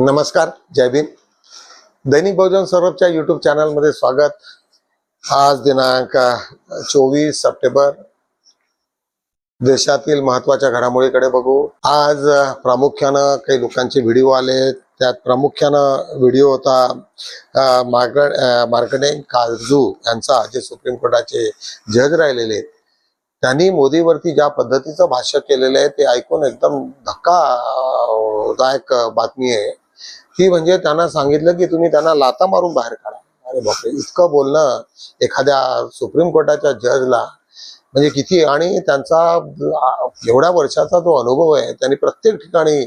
नमस्कार जय भीम. दैनिक बहुजन सौरभच्या युट्यूब चॅनलमध्ये स्वागत. आज दिनांक चोवीस सप्टेंबर. देशातील महत्त्वाच्या घडामोडीकडे बघू. आज प्रामुख्यानं काही लोकांचे व्हिडिओ आले. त्यात प्रामुख्यानं व्हिडिओ होता अ, मार्गड मार्कडेन काजू यांचा. जे सुप्रीम कोर्टाचे जज राहिलेले. आहेत त्यांनी मोदीवरती ज्या पद्धतीचं भाष्य केलेलं आहे ते ऐकून एकदम धक्कादायक बातमी आहे. ती म्हणजे त्यांना सांगितलं की तुम्ही त्यांना लाता मारून बाहेर काढा. अरे बापरे इतकं बोलणं एखाद्या सुप्रीम कोर्टाच्या जजला म्हणजे किती आणि त्यांचा एवढ्या वर्षाचा जो अनुभव आहे त्यांनी प्रत्येक ठिकाणी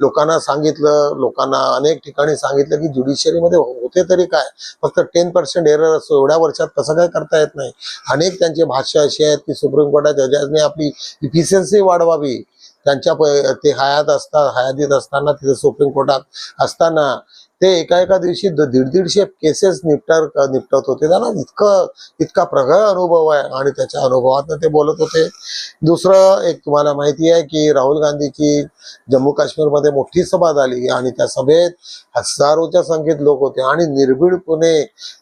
लोकांना सांगितलं लोकांना अनेक ठिकाणी सांगितलं की ज्युडिशरीमध्ये होते तरी काय फक्त टेन पर्सेंट एरर असतो एवढ्या वर्षात कसं काय करता येत नाही. अनेक त्यांचे भाष्य असे आहेत की सुप्रीम कोर्टाच्या जजने आपली इफिशियन्सी वाढवावी. त्यांच्या प- ते हयात असतात हयातीत असताना तिथे सुप्रीम कोर्टात असताना ते एका एका दिवशी दीड दीडशे केसेस निपटार निपटत होते. त्यांना इतकं इतका प्रगळ अनुभव आहे. आणि त्याच्या अनुभवातनं ते बोलत होते. दुसरं एक तुम्हाला माहिती आहे की राहुल गांधीची जम्मू काश्मीरमध्ये मोठी सभा झाली आणि त्या सभेत हजारोच्या संख्येत लोक होते आणि निर्भीडपणे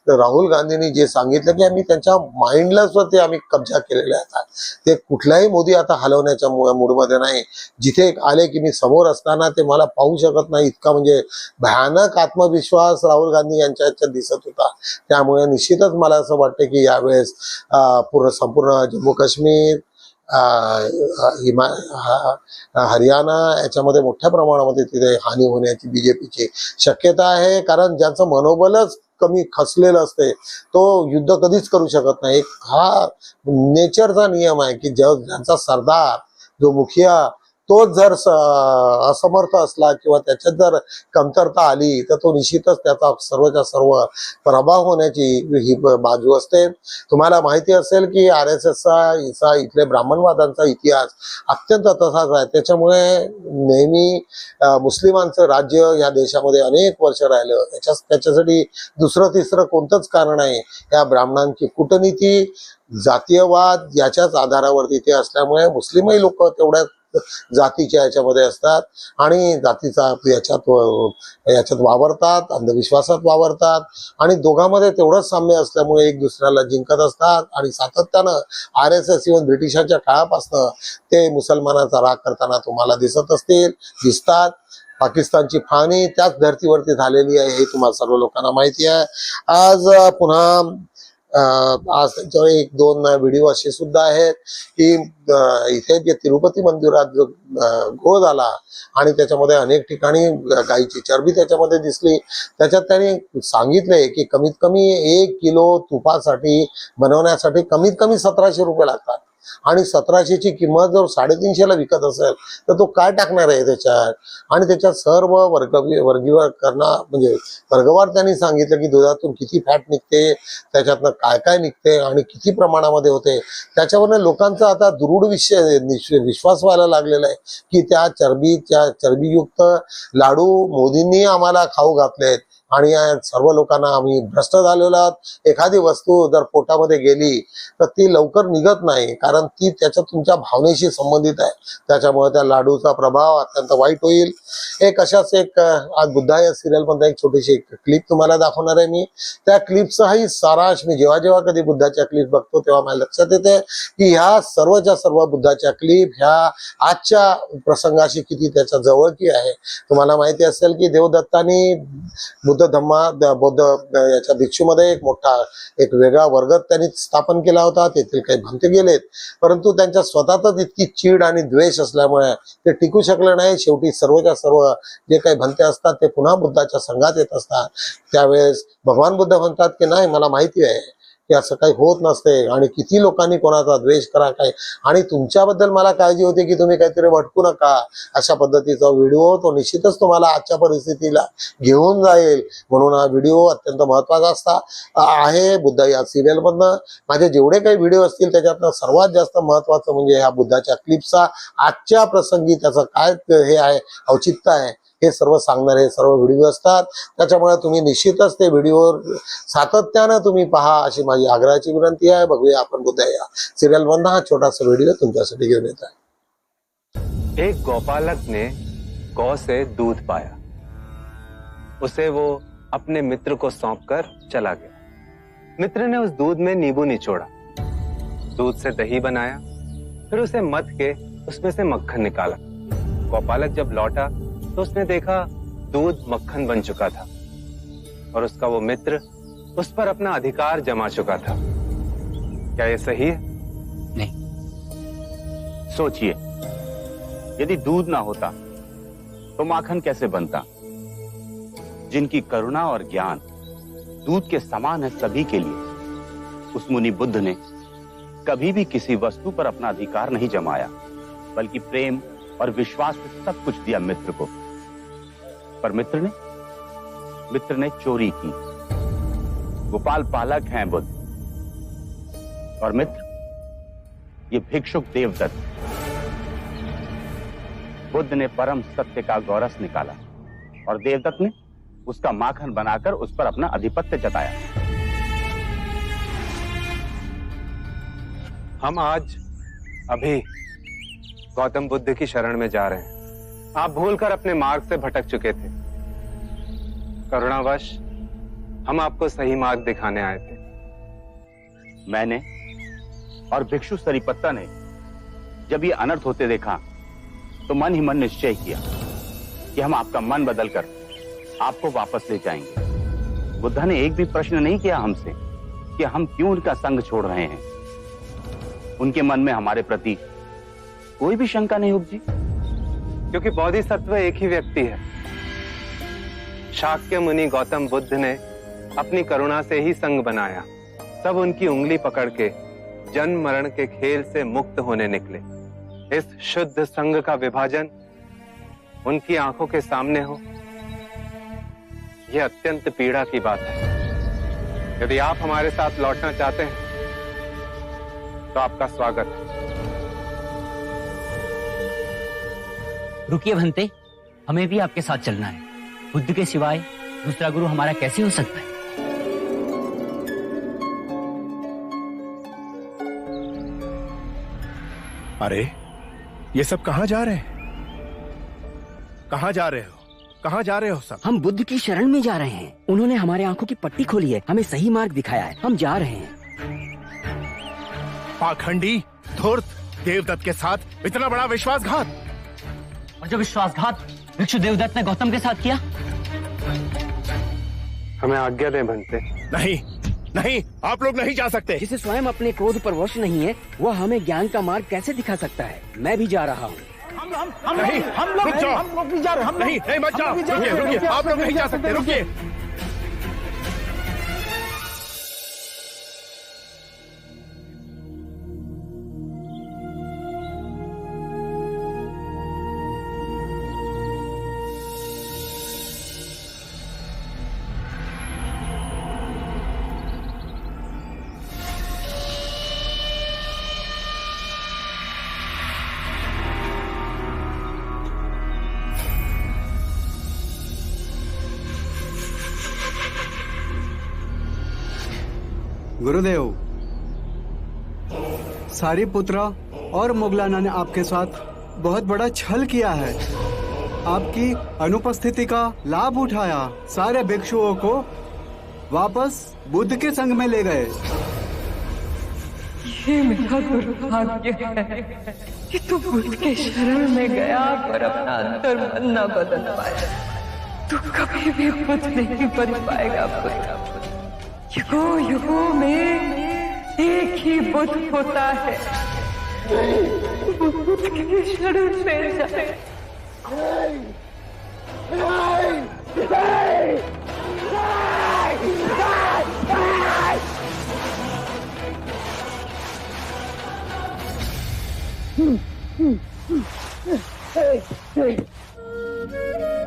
राहुल गांधींनी जे सांगितलं की आम्ही त्यांच्या माइंडला आम्ही कब्जा केलेला आहे ते कुठलाही मोदी आता हलवण्याच्या मूडमध्ये नाही. जिथे आले की मी समोर असताना ते मला पाहू शकत नाही. इतका म्हणजे भयानक आत्मविश्वास राहुल गांधी यांच्या ह्याच्यात दिसत होता. त्यामुळे निश्चितच मला असं वाटतं की यावेळेस पूर्ण संपूर्ण जम्मू काश्मीर हिमा हरियाणा याच्यामध्ये मोठ्या प्रमाणामध्ये तिथे हानी होण्याची बीजेपीची शक्यता आहे. कारण ज्यांचं मनोबलच कमी खसलेलं असते तो युद्ध कधीच करू शकत नाही. एक हा नेचरचा नियम आहे की ज्या ज्यांचा सरदार जो मुखिया तोच जर असमर्थ असला किंवा त्याच्यात जर कमतरता आली तर तो निश्चितच त्याचा सर्वच्या सर्व प्रभाव होण्याची ही बाजू असते. तुम्हाला माहिती असेल की आर एस एसचा इथले ब्राह्मणवादांचा इतिहास अत्यंत तसाच आहे. त्याच्यामुळे नेहमी मुस्लिमांचं राज्य या देशामध्ये अनेक वर्ष राहिलं. त्याच्या त्याच्यासाठी दुसरं तिसरं कोणतंच कारण आहे या ब्राह्मणांची कूटनीती जातीयवाद याच्याच आधारावरती ते असल्यामुळे मुस्लिमही लोक तेवढ्या जातीच्या याच्यामध्ये असतात आणि जातीचा याच्यात याच्यात वावरतात अंधविश्वासात वावरतात आणि दोघांमध्ये तेवढंच साम्य असल्यामुळे एक दुसऱ्याला जिंकत असतात आणि सातत्यानं आर एस एस इव्हन ब्रिटिशांच्या काळापासनं ते मुसलमानाचा राग करताना तुम्हाला दिसत असतील दिसतात. पाकिस्तानची फाणी त्याच धर्तीवरती झालेली आहे हे तुम्हाला सर्व लोकांना माहिती आहे. आज पुन्हा आज त्यांच्यावर एक दोन व्हिडिओ असे सुद्धा आहेत की इथे जे तिरुपती मंदिरात जो अं, घोळ झाला आणि त्याच्यामध्ये अनेक ठिकाणी गायीची चरबी त्याच्यामध्ये दिसली. त्याच्यात त्यांनी सांगितले की कमीत कमी एक किलो तुपासाठी बनवण्यासाठी कमीत कमी सतराशे रुपये लागतात. आणि सतराशेची किंमत जर साडेतीनशेला विकत असेल तर तो काय टाकणार आहे त्याच्यात? आणि त्याच्यात सर्व वर्ग वर्गीवर करणार म्हणजे वर्गवार त्यांनी सांगितलं की दुधातून किती फॅट निघते त्याच्यातनं काय काय निघते आणि किती प्रमाणामध्ये होते? त्याच्यावरनं लोकांचा आता दुरुड विषय विश्वास व्हायला लागलेला आहे की त्या चरबी त्या चरबीयुक्त लाडू मोदींनी आम्हाला खाऊ घातलेत. आणि या सर्व लोकांना आम्ही भ्रष्ट झालेलो आहोत. एखादी वस्तू जर पोटामध्ये गेली तर ती लवकर निघत नाही कारण ती त्याच्या तुमच्या भावनेशी संबंधित आहे. त्याच्यामुळे त्या लाडूचा प्रभाव अत्यंत वाईट होईल. एक अशाच एक आज बुद्धा या सिरियल मधला एक छोटीशी एक क्लिप तुम्हाला दाखवणार आहे मी. त्या क्लिपचाही सारांश मी जेव्हा जेव्हा कधी बुद्धाच्या क्लिप बघतो तेव्हा माझ्या लक्षात येते की ह्या सर्वच्या सर्व बुद्धाच्या क्लिप ह्या आजच्या प्रसंगाशी किती त्याच्या जवळकी आहे. तुम्हाला माहिती असेल की देवदत्तानी बुद्ध धम्मा बौद्ध याच्या भिक्षूमध्ये एक मोठा एक वेगळा वर्ग त्यांनी स्थापन केला होता. तेथील काही भंते गेलेत. परंतु त्यांच्या स्वतःतच इतकी चीड आणि द्वेष असल्यामुळे ते टिकू शकले नाही. शेवटी सर्वच्या सर्व जे काही भंते असतात ते पुन्हा बुद्धाच्या संघात येत असतात. त्यावेळेस भगवान बुद्ध म्हणतात की नाही मला माहिती आहे. की असं काही होत नसते आणि किती लोकांनी कोणाचा द्वेष करा काय? आणि तुमच्याबद्दल मला काळजी होती की तुम्ही काहीतरी भटकू नका. अशा पद्धतीचा व्हिडिओ तो निश्चितच तुम्हाला आजच्या परिस्थितीला घेऊन जाईल. म्हणून हा व्हिडिओ अत्यंत महत्त्वाचा असता आहे. बुद्ध या सिरियल मधनं माझे जेवढे काही व्हिडिओ असतील त्याच्यातनं सर्वात जास्त महत्वाचं म्हणजे ह्या बुद्धाच्या क्लिपचा आजच्या प्रसंगी त्याचं काय हे आहे औचित्य आहे. हे सर्व सांगणारे सर्व व्हिडिओ असतात. त्याच्यामुळे तुम्ही निश्चितच ते व्हिडिओ सातत्यानं तुम्ही पहा अशी माझी आग्रहाची विनंती आहे. बघूया आपण बुद्ध या सिरियल मधनं हा छोटासा व्हिडिओ तुमच्यासाठी घेऊन येत आहे. एक गौपालक ने गौ से दूध पाया। उसे वो अपने मित्र को सौंप कर चला गया। मित्र ने उस दूध में नींबू निचोड़ा। दूध से दही बनाया। फिर उसे मत के उसमें से मक्खन निकाला। गोपालक जब लौटा तो उसने देखा दूध मक्खन बन चुका था। और उसका वो मित्र उस पर अपना अधिकार जमा चुका था। क्या ये सही है? नहीं। सोचिए यदि दूध ना होता तो माखन कैसे बनता? जिनकी करुणा और ज्ञान दूध के समान है सभी के लिए उस मुनि बुद्ध ने कभी भी किसी वस्तु पर अपना अधिकार नहीं जमाया बल्कि प्रेम और विश्वास से सब कुछ दिया मित्र को। पर मित्र ने मित्र ने चोरी की। गोपाल पालक हैं बुद्ध। और मित्र, ये भिक्षुक देवदत्त। बुद्ध ने परम सत्य का गौरस निकाला और देवदत्त ने उसका माखन बनाकर उस पर अपना आधिपत्य जताया। हम आज अभी गौतम बुद्ध की शरण में जा रहे हैं। आप भूलकर अपने मार्ग से भटक चुके थे। करुणावश, हम आपको सही मार्ग दिखाने आए थे। मैंने और भिक्षु सरिपत्ता ने जब ये अनर्थ होते देखा तो मन ही मन निश्चय किया कि हम आपका मन बदलकर आपको वापस ले जाएँगे। बुद्धा ने एक भी प्रश्न नहीं किया हमसे कि हम क्यों उनका संग छोड़ रहे हैं। उनके मन में हमारे प्रति कोई भी शंका नहीं उपजी क्योंकि बोधिसत्व एक ही व्यक्ति है। शाक्य मुनि गौतम बुद्ध ने अपनी करुणा से ही संग बनाया। सब उनकी उंगली पकड़ के, जन्म मरण के खेल से मुक्त होने निकले। इस शुद्ध संग का विभाजन उनकी आँखों के सामने हो, यह अत्यंत पीड़ा की बात है। यदि आप हमारे साथ लौटना चाहते हैं तो आपका स्वागत है। रुकिए भंते हमें भी आपके साथ चलना है। बुद्ध के सिवाय दूसरा गुरु हमारा कैसे हो सकता है? अरे ये सब कहाँ जा रहे हैं? कहाँ जा रहे हो? कहाँ जा रहे हो सब? हम बुद्ध की शरण में जा रहे हैं। उन्होंने हमारे आँखों की पट्टी खोली है। हमें सही मार्ग दिखाया है। हम जा रहे हैं। पाखंडी धूर्त देवदत्त के साथ इतना बड़ा विश्वासघात। और जो विश्वासघात भिक्षु देवदत्त ने गौतम के साथ किया? हमें आज्ञा दें बनते नहीं नहीं आप लोग नहीं जा सकते। जिसे स्वयं अपने क्रोध पर वश नहीं है वो हमें ज्ञान का मार्ग कैसे दिखा सकता है? मैं भी जा रहा हूँ। नहीं हम लोग हम लोग भी जा रहे हम नहीं नहीं मत जाओ। रुकिए रुकिए आप लोग नहीं जा सकते। रुकिए। गुरुदेव। सारी पुत्रा और मुगलाना ने आपके साथ बहुत बड़ा छल किया है। आपकी अनुपस्थिति का लाभ उठाया। सारे भिक्षुओं को वापस बुद्ध के संग में ले गए। ये कि तू बुद्ध के शरण में गया पर अपना अंतर मन न बदल पाया। तू कभी भी बुद्ध नहीं बन पाएगा, पुत्र। युगों युगों में एक ही बुद्ध होता है बुद्ध के शरण में जाए Hey, hey.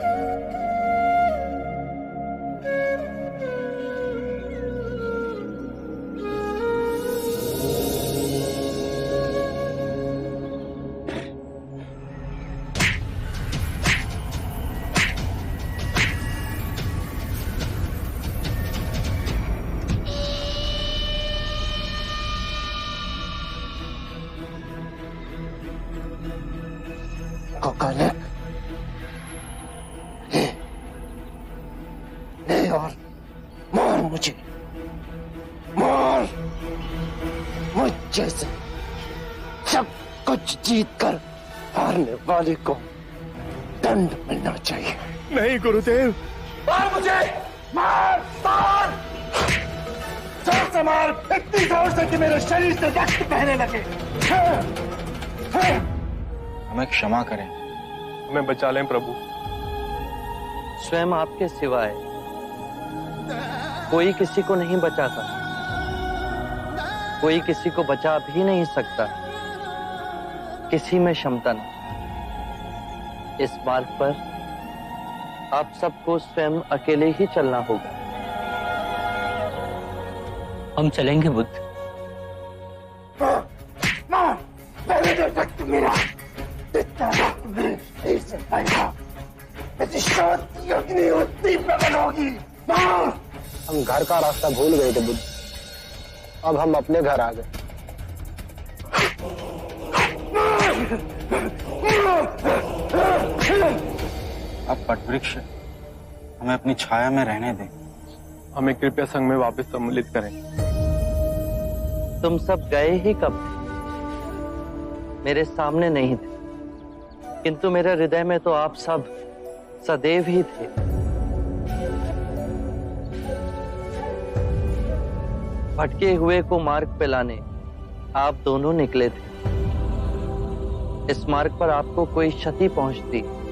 वाले को दंड मिलना चाहिए। नहीं गुरुदेव। मार मुझे! मार मार! ज़ोर से मार इतनी ज़ोर से कि मेरे शरीर से रक्त बहने लगे। हमें क्षमा करें। हमें बचा लें प्रभु। स्वयं आपके सिवाय कोई किसी को नहीं बचाता। कोई किसी को बचा भी नहीं सकता। किसी में क्षमता नहीं। इस मार्ग पर आप सबको स्वयं अकेले ही चलना होगा। हम चलेंगे बुद्ध। हम घर का रास्ता भूल गए थे बुद्ध। अब हम अपने घर आ गए। अब वृक्ष हमें अपनी छाया में रहने दें। हमें कृपया संघ में वापस सम्मिलित करें। तुम सब गए ही कब? मेरे सामने नहीं थे। किंतु मेरे हृदय में तो आप सब सदैव ही थे। भटके हुए को मार्ग पे लाने आप दोनों निकले थे। इस मार्ग पर आपको कोई क्षति पहुँचती।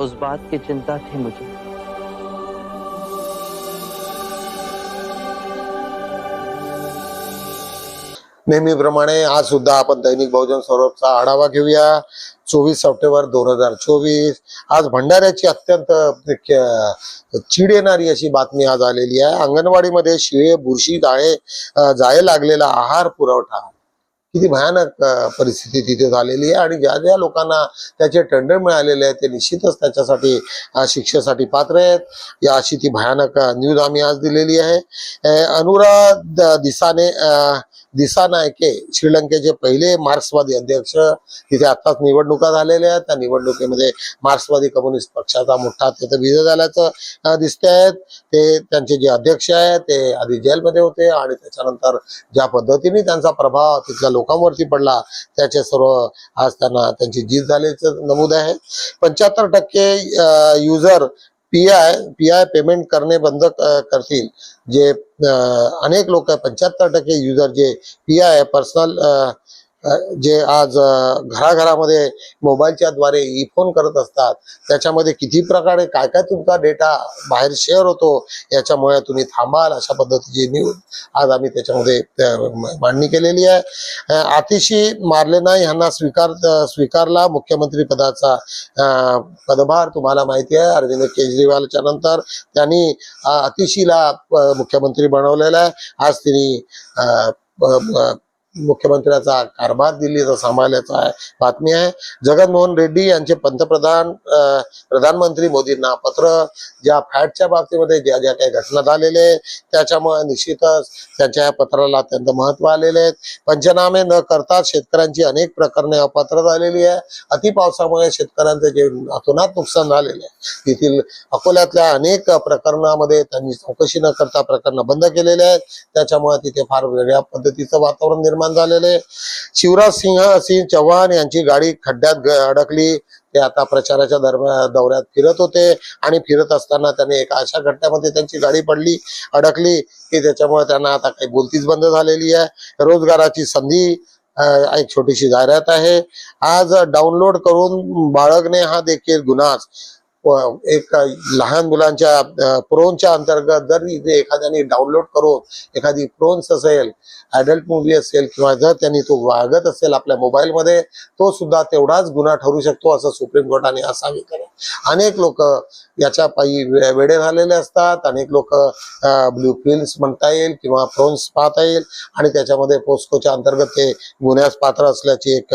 उस बात की चिंता थी मुझे। नेहमीप्रमाणे आज सुद्धा आपण दैनिक बहुजन सौरभचा आढावा घेऊया. चोवीस सप्टेंबर दोन हजार चोवीस. आज भंडाऱ्याची अत्यंत चीड येणारी अशी बातमी आज आलेली आहे. अंगणवाडीमध्ये शिळे बुरशी जाळे जाय जाळे लागलेला आहार पुरवठा. किती भयानक परिस्थिती तिथे झालेली आहे. आणि ज्या ज्या लोकांना त्याचे टेंडर मिळालेले आहेत ते निश्चितच त्याच्यासाठी शिक्षेसाठी पात्र आहेत. या अशी ती भयानक न्यूज आम्ही आज दिलेली आहे. अनुरा अनुराध दिसाने दिसा नायके श्रीलंकेचे पहिले मार्क्सवादी अध्यक्ष तिथे आताच निवडणुका झालेल्या आहेत. त्या निवडणुकीमध्ये मार्क्सवादी कम्युनिस्ट पक्षाचा मोठा तिथे विजय झाल्याचं दिसते आहेत. ते त्यांचे जे अध्यक्ष आहेत ते आधी जेलमध्ये होते आणि त्याच्यानंतर ज्या पद्धतीने त्यांचा प्रभाव तिथल्या लोकांवरती पडला त्याचे सर्व आज त्यांना त्यांची जीत झाल्याचं नमूद आहे. पंच्याहत्तर टक्के user P I P I payment करणे बंद करतील. जे अनेक लोक पंच्याहत्तर टक्के user J P I personal जे आज घराघरामध्ये मोबाईलच्या द्वारे ई फोन करत असतात त्याच्यामध्ये किती प्रकारे काय काय तुमचा डेटा बाहेर शेअर होतो याच्यामुळे तुम्ही थांबाल अशा पद्धतीची न्यूज आज आम्ही त्याच्यामध्ये मांडणी केलेली आहे. अतिशी आतिशी मार्लेना यांना स्वीकार स्वीकारला मुख्यमंत्री पदाचा पदभार तुम्हाला माहिती आहे अरविंद केजरीवालच्या नंतर त्यांनी अतिशीला मुख्यमंत्री बनवलेला आहे. आज तिने मुख्यमंत्र्याचा कारभार दिल्लीचा सांभाळल्याचा आहे. बातमी आहे जगनमोहन रेड्डी यांचे पंतप्रधान प्रधानमंत्री मोदींना पत्र. ज्या फॅटच्या बाबतीमध्ये ज्या ज्या काही घटना झालेल्या आहेत त्याच्यामुळे निश्चितच त्यांच्या या पत्राला अत्यंत महत्त्व आलेले आहेत. पंचनामे न करता शेतकऱ्यांची अनेक प्रकरणे अपात्र झालेली आहे. अति पावसामुळे शेतकऱ्यांचे जे अतोनात नुकसान झालेले आहे तेथील अकोल्यातल्या अनेक प्रकरणामध्ये त्यांनी चौकशी न करता प्रकरणं बंद केलेले आहेत. त्याच्यामुळे तिथे फार वेगळ्या पद्धतीचं वातावरण निर्माण निर्माण झालेले शिवराज सिंह सिंह चव्हाण यांची गाडी खड्ड्यात अडकली. ते आता प्रचाराच्या दरम्यान दौऱ्यात फिरत होते आणि फिरत असताना त्यांनी एका अशा घटनेमध्ये त्यांची गाडी पडली अडकली की त्याच्यामुळे त्यांना आता काही बोलतीच बंद झालेली आहे. रोजगाराची संधी एक छोटीशी जाहिरात आहे. आज डाउनलोड करून बाळगणे हा देखील गुन्हाच एक लहान मुलांच्या प्रोनच्या अंतर्गत जर इथे एखाद्याने डाउनलोड करून एखादी प्रोन्स असेल ऍडल्ट मूवी असेल किंवा जर त्यांनी तो वागत असेल आपल्या मोबाईलमध्ये तो सुद्धा तेवढाच गुन्हा ठरू शकतो असं सुप्रीम कोर्टाने असावी केलं अनेक लोक याच्या पायी वे- वेडे झालेले असतात अनेक लोक ब्ल्यू फिल्म्स म्हणता येईल किंवा फ्रोन्स पाहता येईल आणि त्याच्यामध्ये पोस्कोच्या अंतर्गत ते गुन्ह्यास पात्र असल्याची एक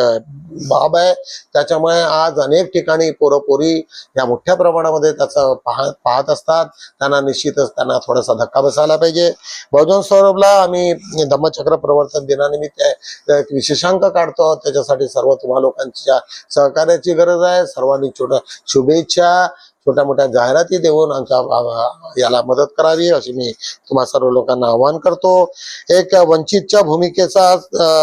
बाब आहे. त्याच्यामुळे आज अनेक ठिकाणी पोरपोरी या मोठ्या प्रमाणामध्ये त्याचं पाहत पाहत असतात. त्यांना निश्चितच त्यांना थोडासा धक्का बसायला पाहिजे. बहुजन सौरभला आम्ही धम्मचक्र प्रवर्तन दिनानिमित्त एक विशेषांक काढतो. त्याच्यासाठी सर्व तुम्हा लोकांच्या सहकार्याची गरज आहे. सर्वांनी छोट्या शुभेच्छा छोट्या मोठ्या जाहिराती देऊन आमच्या याला मदत करावी अशी मी तुम्हा सर्व लोकांना आवाहन करतो. एक वंचितच्या भूमिकेचा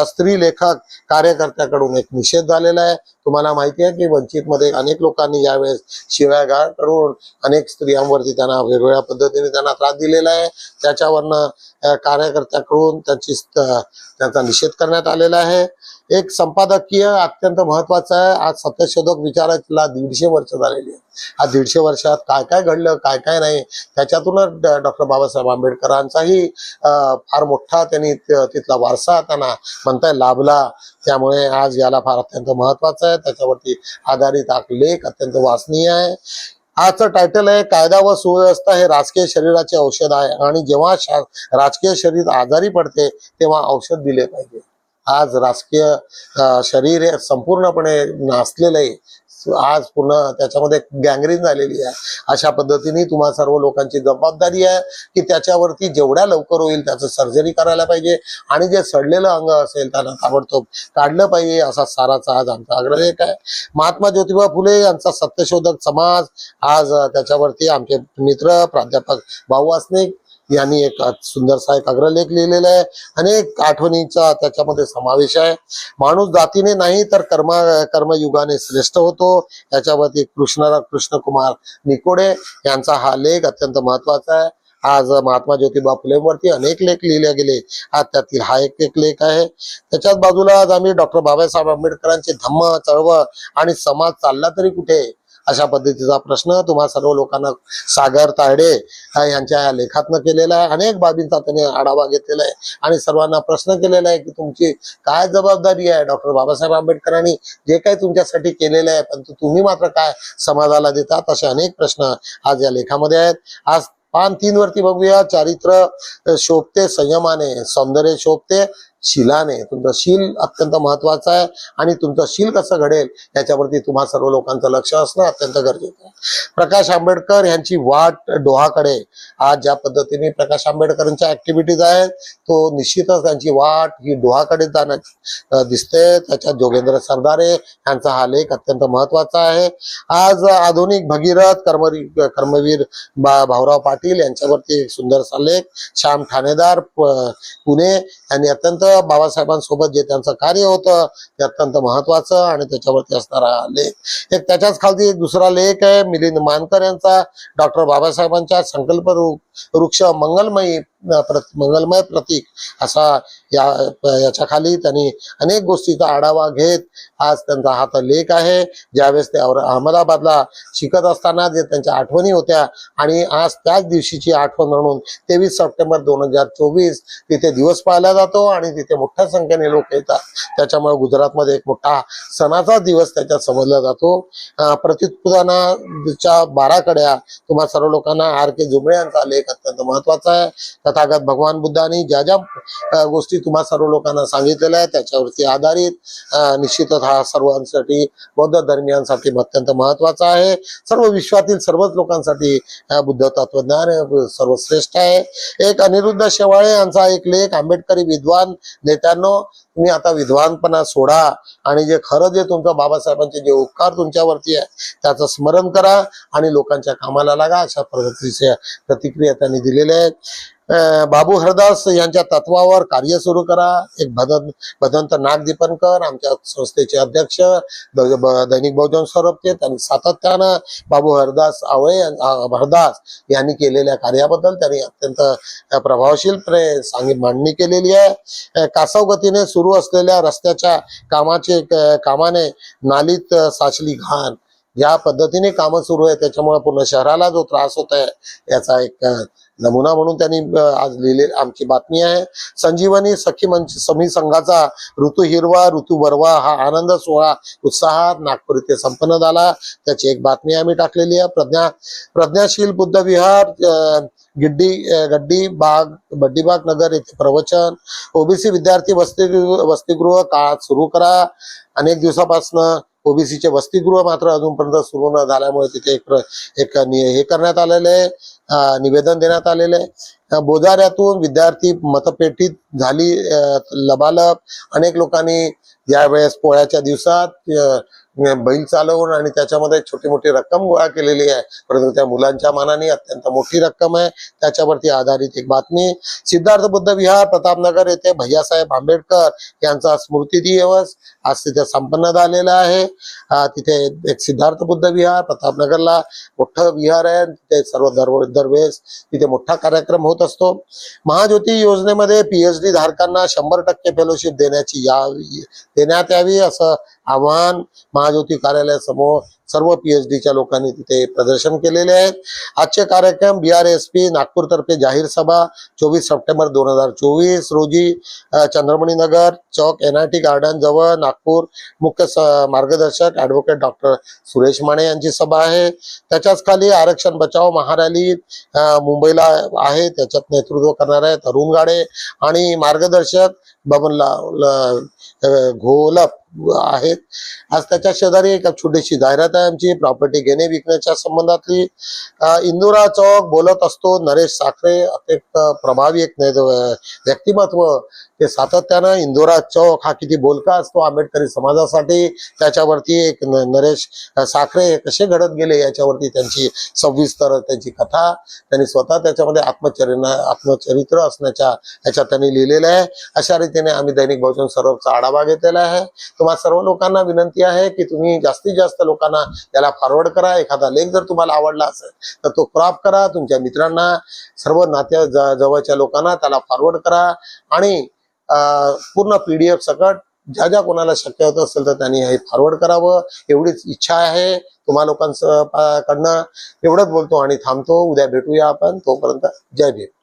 स्त्री लेखक कार्यकर्त्याकडून एक निषेध झालेला आहे. तुम्हाला माहिती आहे की वंचितमध्ये अनेक लोकांनी यावेळेस शिव्यागाळ करून अनेक स्त्रियांवरती त्यांना वेगवेगळ्या पद्धतीने त्यांना त्रास दिलेला आहे. त्याच्यावरनं कार्यकर्त्याकडून त्यांची त्यांचा निषेध करण्यात आलेला आहे. एक संपादकीय अत्यंत महत्वाचं आहे. आज सत्यशोधक विचाराला दीडशे वर्ष झालेली आहे आज दीडशे वर्षात काय काय घडलं काय काय नाही त्याच्यातूनच डॉक्टर बाबासाहेब आंबेडकरांचाही फार मोठा त्यांनी तिथला वारसा त्यांना म्हणताय लाभला. त्यामुळे आज याला फार अत्यंत महत्वाचं आहे. त्याच्यावरती आधारित हा लेख अत्यंत वाचनीय आहे. आजचं टायटल आहे कायदा व सुव्यवस्था हे राजकीय शरीराचे औषध आहे आणि जेव्हा शा- राजकीय शरीर आजारी पडते तेव्हा औषध दिले पाहिजे. आज राजकीय शरीर हे संपूर्णपणे नासलेलं आहे आज पूर्ण त्याच्यामध्ये गँग्रीन झालेली आहे. अशा पद्धतीने तुम्हा सर्व लोकांची जबाबदारी आहे की त्याच्यावरती जेवढ्या लवकर होईल त्याचं सर्जरी करायला पाहिजे. आणि जे सडलेलं अंग असेल त्याला ताबडतोब काढलं पाहिजे असा साराचा आज आमचा आग्रह एक आहे. महात्मा ज्योतिबा फुले यांचा सत्यशोधक समाज आज त्याच्यावरती आमचे मित्र प्राध्यापक भाऊ वासनिक यांनी एक सुंदरसा एक अग्रलेख लिहिलेला आहे. अनेक आठवणींचा त्याच्यामध्ये समावेश आहे. माणूस जातीने नाही तर कर्म कर्मयुगाने श्रेष्ठ होतो. याच्यावरती कृष्ण कृष्णकुमार निकोडे यांचा हा लेख अत्यंत महत्त्वाचा आहे. आज महात्मा ज्योतिबा फुलेवरती अनेक लेख लिहिले गेले. आज त्यातील हा एक एक लेख आहे. त्याच्याच बाजूला आज आम्ही डॉक्टर बाबासाहेब आंबेडकरांचे धम्म चळवळ आणि समाज चालला तरी कुठे? अशा पद्धतीचा प्रश्न तुम्हा सर्व लोकांना सागर तायडे यांच्या या लेखातनं केलेला आहे. अनेक बाबींचा त्यांनी आढावा घेतलेला आहे. आणि सर्वांना प्रश्न केलेला आहे की तुमची काय जबाबदारी आहे? डॉक्टर बाबासाहेब आंबेडकरांनी जे काही तुमच्यासाठी केलेलं आहे पण तुम्ही मात्र काय समाजाला देतात असे अनेक प्रश्न आज या लेखामध्ये आहेत. आज पान तीन वरती बघूया. चारित्र शोभते संयमाने सौंदर्य शोभते. शिलाने तुमचं शील अत्यंत महत्वाचं आहे आणि तुमचं शील कसं घडेल याच्यावरती तुम्हा सर्व लोकांचं लक्ष असणं अत्यंत गरजेचं आहे. प्रकाश आंबेडकर यांची वाट डोहाकडे. आज ज्या पद्धतीने प्रकाश आंबेडकरांच्या ऍक्टिव्हिटीज आहेत तो निश्चितच त्यांची वाट ही डोहाकडे जाण्या दिसते. त्याच्यात जोगेंद्र सरदारे यांचा हा लेख अत्यंत महत्त्वाचा आहे. आज आधुनिक भगीरथ कर्मरी कर्मवीर भाऊराव पाटील यांच्यावरती एक सुंदरसा लेख श्याम ठाणेदार पुणे आणि अत्यंत बाबासाहेबांसोबत जे त्यांचं कार्य होतं ते अत्यंत महत्वाचं आणि त्याच्यावरती असणारा लेख. एक त्याच्याच खालती दुसरा लेख आहे मिलिंद मानकर यांचा. डॉक्टर बाबासाहेबांच्या संकल्प वृक्ष मंगलमयी मंगलमय प्रतीक असा या याच्या खाली त्यांनी अनेक गोष्टीचा आढावा घेत आज त्यांचा हा तर लेख आहे. ज्यावेळेस ते और- अहमदाबादला शिकत असताना जे त्यांच्या आठवणी होत्या आणि आज त्याच दिवशीची आठवण म्हणून तेवीस सप्टेंबर दोन हजार चोवीस तिथे दिवस पाहिला जातो आणि तिथे मोठ्या संख्येने लोक येतात. त्याच्यामुळे गुजरातमध्ये एक मोठा सणाचा दिवस त्याच्यात समजला जातो. प्रतिपुदानाच्या बाराकड्या तुम्हाला तुम्हा सर्व लोकांना आर के जुमळे यांचा लेख अत्यंत महत्त्वाचा आहे. तथागत भगवान बुद्धांनी ज्या ज्या गोष्टी तुम्हा सर्व लोकांना सांगितलेल्या आहेत त्याच्यावरती आधारित निश्चितच हा सर्वांसाठी बौद्ध धर्मियांसाठी अत्यंत महत्त्वाचा आहे. सर्व विश्वातील सर्वच लोकांसाठी बुद्ध तत्वज्ञान सर्वश्रेष्ठ आहे. एक अनिरुद्ध शेवाळे यांचा एक लेख आंबेडकरी विद्वान नेत्यांनो तुम्ही आता विद्वानपणा सोडा आणि जे खरं जे तुमचं बाबासाहेबांचे जे उपकार तुमच्यावरती आहे त्याचं स्मरण करा आणि लोकांच्या कामाला लागा. अशा पद्धतीच्या प्रतिक्रिया त्यांनी दिलेल्या आहेत. बाबू हरदास यांच्या तत्वावर कार्य सुरू करा. एक भदन भदंत नाग दीपनकर आमच्या संस्थेचे अध्यक्ष दैनिक बहुजन स्वरूपचे त्यांनी सातत्यानं बाबू हरदास आवळे हरदास यांनी केलेल्या कार्याबद्दल त्यांनी अत्यंत प्रभावशील सांगी मांडणी केलेली आहे. कासव गतीने सुरू असलेल्या रस्त्याच्या कामाचे कामाने नालीत साचली घाण. या पद्धतीने कामं सुरू आहे. त्याच्यामुळे पूर्ण शहराला जो त्रास होत आहे याचा एक नमुना म्हणून त्यांनी आज लिहिले आमची बातमी आहे. संजीवनी सखी मंच समी संघाचा ऋतू हिरवा ऋतू बरवा हा आनंद सोहळा उत्साहात नागपूर इथे संपन्न झाला. त्याची एक बातमी आम्ही टाकलेली आहे. प्रज्ञा प्रज्ञाशील बुद्ध विहार गिड्डी गड्डी बाग बड्डीबाग नगर येथे प्रवचन. ओबीसी विद्यार्थी वसतिगृह वसतिगृह काळात सुरू करा. अनेक दिवसापासून ओबीसीचे वसतिगृह मात्र अजूनपर्यंत सुरू न झाल्यामुळे तिथे एक एक हे करण्यात आलेलं आहे. निवेदन देण्यात आलेलं आहे. बोजाऱ्यातून विद्यार्थी मतपेटीत झाली लबालब. अनेक लोकांनी ज्यावेळेस पोळ्याच्या दिवसात बैल चालवून आणि त्याच्यामध्ये छोटी मोठी रक्कम गोळा केलेली आहे. परंतु त्या मुलांच्या मानाने अत्यंत मोठी रक्कम आहे. त्याच्यावरती आधारित एक बातमी. सिद्धार्थ बुद्ध विहार प्रतापनगर येथे भैयासाहेब आंबेडकर यांचा स्मृती दिवस आज तिथे संपन्न झालेला आहे. तिथे एक सिद्धार्थ बुद्ध विहार प्रतापनगरला मोठं विहार आहे. तिथे सर्व दर दरवेळेस तिथे मोठा कार्यक्रम होत असतो. महाज्योती योजनेमध्ये पीएचडी धारकांना शंभर टक्के फेलोशिप देण्याची यावी देण्यात यावी असं आव्हान महाज्योती कार्यालयासमोर सर्व पीएचडीच्या लोकांनी तिथे प्रदर्शन केलेले आहेत. आजचे कार्यक्रम बी आर एस पी नागपूरतर्फे जाहीर सभा चोवीस सप्टेंबर दोन हजार चोवीस रोजी Chandramani Nagar Chowk N I T garden जवळ नागपूर मुख्य स- मार्गदर्शक ॲडव्होकेट डॉक्टर सुरेश माने यांची सभा आहे. त्याच्याच खाली आरक्षण बचाव महारॅली मुंबईला आहे. त्याच्यात नेतृत्व करणार आहे तरुण गाडे आणि मार्गदर्शक बबनला घोलप आहेत. आज त्याच्या शेजारी एक छोटीशी जाहिरात आहे आमची प्रॉपर्टी घेणे विकण्याच्या संबंधातली. इंदुरा चौक बोलत असतो नरेश साखरे अत्यंत प्रभावी एक व्यक्तिमत्व. ते सातत्यानं इंदोरा चौक हा किती बोलका असतो आंबेडकरी समाजासाठी त्याच्यावरती एक न- नरेश साखरे कसे घडत गेले याच्यावरती त्यांची सविस्तर त्यांची कथा त्यांनी स्वतः त्याच्यामध्ये आत्मचरित्र आत्मचरित्र असण्याच्या ह्याच्यात त्यांनी लिहिलेलं आहे. अशा रीतीने आम्ही दैनिक बहुजन सर्वचा आढावा घेतलेला आहे. तुम्हाला सर्व लोकांना विनंती आहे की तुम्ही जास्तीत जास्त लोकांना याला फॉरवर्ड करा. एखादा लेख जर तुम्हाला आवडला असेल तर तो क्रॉप करा. तुमच्या मित्रांना सर्व नात्या जवळच्या लोकांना त्याला फॉरवर्ड करा. आणि पूर्ण पीडीएफ सकट ज्या ज्या कोणाला शक्य होत असेल तर त्यांनी हे फॉरवर्ड करावं. एवढीच इच्छा आहे. तुम्हा लोकांचं कडनं एवढंच बोलतो आणि थांबतो. उद्या भेटूया आपण. तोपर्यंत जय भीम.